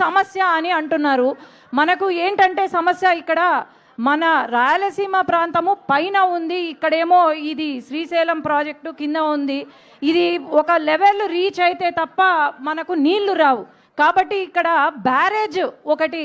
సమస్య అని అంటున్నారు. మనకు ఏంటంటే సమస్య ఇక్కడ మన రాయలసీమ ప్రాంతము పైన ఉంది. ఇక్కడేమో ఇది శ్రీశైలం ప్రాజెక్టు కింద ఉంది. ఇది ఒక లెవెల్ రీచ్ అయితే తప్ప మనకు నీళ్ళు రావు. కాబట్టి ఇక్కడ బ్యారేజ్ ఒకటి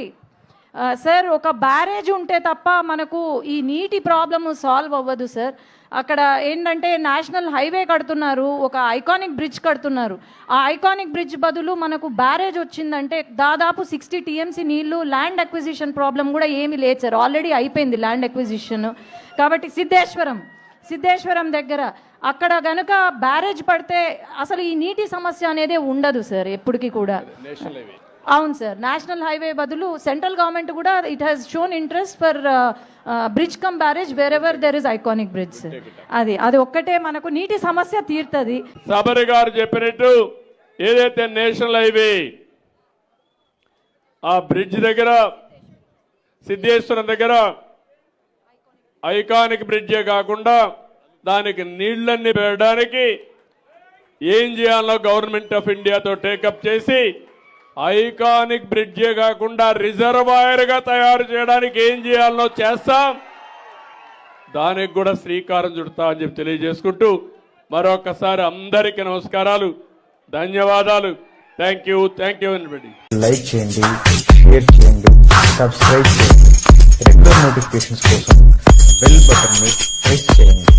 సార్ ఒక బ్యారేజ్ ఉంటే తప్ప మనకు ఈ నీటి ప్రాబ్లమ్ సాల్వ్ అవ్వదు సార్. అక్కడ ఏంటంటే నేషనల్ హైవే కడుతున్నారు ఒక ఐకానిక్ బ్రిడ్జ్ కడుతున్నారు. ఆ ఐకానిక్ బ్రిడ్జ్ బదులు మనకు బ్యారేజ్ వచ్చిందంటే దాదాపు సిక్స్టీ టీఎంసీ నీళ్ళు ల్యాండ్ అక్విజిషన్ ప్రాబ్లం కూడా ఏమీ లేదు సార్. ఆల్రెడీ అయిపోయింది ల్యాండ్ అక్విజిషన్. కాబట్టి సిద్ధేశ్వరం సిద్ధేశ్వరం దగ్గర అక్కడ గనుక బ్యారేజ్ పడితే అసలు ఈ నీటి సమస్య అనేది ఉండదు సార్ ఎప్పటికీ కూడా. అవును సార్ నేషనల్ హైవే బదులు సెంట్రల్ గవర్నమెంట్ కూడా it has shown interest for bridge come barrage wherever there is iconic bridge అది అది ఒక్కటే మనకు నీటి సమస్య తీరుతుంది. సబరి గారు చెప్పినట్టు ఏదైతే నేషనల్ హైవే ఆ బ్రిడ్జ్ దగ్గర సిద్ధేశ్వరం దగ్గర ఐకానిక్ బ్రిడ్జే కాకుండా దానికి నీళ్ళన్నీ పెట్టడానికి ఏం చేయాలో గవర్నమెంట్ ఆఫ్ ఇండియాతో టేకప్ చేసి ఐకానిక్ బ్రిడ్జే కాకుండా రిజర్వాయర్గా తయారు చేయడానికి ఏం చేయాలనో చేస్తాం. దానికి కూడా శ్రీకారం చుడతా అని చెప్పి తెలియజేసుకుంటూ మరొకసారి అందరికీ నమస్కారాలు ధన్యవాదాలు. Thank you thank you anybody like చేయండి షేర్ చేయండి సబ్స్క్రైబ్ చేయండి. రెగ్యులర్ నోటిఫికేషన్స్ కోసం బెల్ బటన్ ప్రెస్ చేయండి.